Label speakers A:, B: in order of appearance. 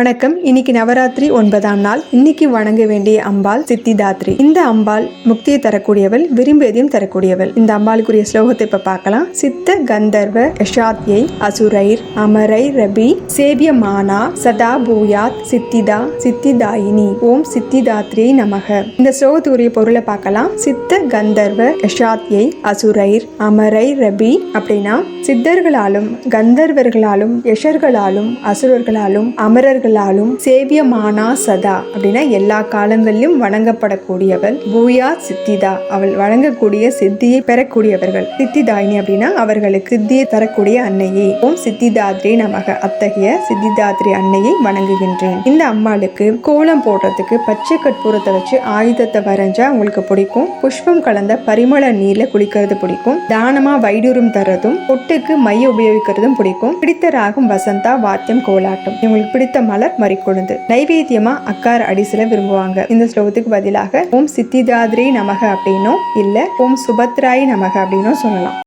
A: வணக்கம். இன்னைக்கு நவராத்திரி ஒன்பதாம் நாள். இன்னைக்கு வணங்க வேண்டிய அம்பாள் சித்திதாத்ரி. இந்த அம்பாள் முக்தியை தரக்கூடியவள் விரும்பியதையும் தரக்கூடியவள். இந்த அம்பாளுக்குரிய ஸ்லோகத்தை இப்ப பார்க்கலாம். சித்த கந்தர்வ யஷாத்யை அசுரைர் அமரை ரபி சேவியமானா சதா பூயாத் சித்திதா சித்திதாயினி. ஓம் சித்திதாத்ரி நமக. இந்த ஸ்லோகத்துக்குரிய பொருளை பார்க்கலாம். சித்த கந்தர்வ யஷாத்யை அசுரைர் அமரை ரபி அப்படின்னா சித்தர்களாலும் கந்தர்வர்களாலும் யஷர்களாலும் அசுரர்களாலும் அமரர்கள் அமரர்களாலும் சேவியமானா சதா அப்படின்னா எல்லா காலங்களிலும் வணங்கப்படக்கூடியவள். பூயா சித்திதா. அவள் வழங்கக்கூடிய சித்தியை பெறக்கூடியவர்கள். சித்திதாயினி அப்படின்னா அவர்களுக்கு சித்தியை தரக்கூடிய அன்னையே. ஓம் சித்திதாத்ரி நமக. அத்தகைய சித்திதாத்ரி அன்னையை வணங்குகின்றேன். இந்த அம்மாளுக்கு கோலம் போடுறதுக்கு பச்சை கற்பூரத்தை வச்சு ஆயுதத்தை வரைஞ்சா உங்களுக்கு பிடிக்கும். புஷ்பம் கலந்த பரிமள நீர்ல குளிக்கிறது பிடிக்கும். தானமா வைடூரம் தர்றதும் பொட்டுக்கு மைய உபயோகிக்கிறதும் பிடிக்கும். பிடித்த ராகம் வசந்தா வாத்தியம் கோலாட்டம். இவங்களுக்கு பிடித்த மலர் மறிக்கொழுந்து. நைவேத்தியமா? அக்கார் அடிசில விரும்புவாங்க. இந்த ஸ்லோகத்துக்கு பதிலாக ஓம் சித்திதாதிரி நமக அப்படின்னும் இல்ல ஓம் சுபத்ராய் நமக அப்படின்னும் சொல்லலாம்.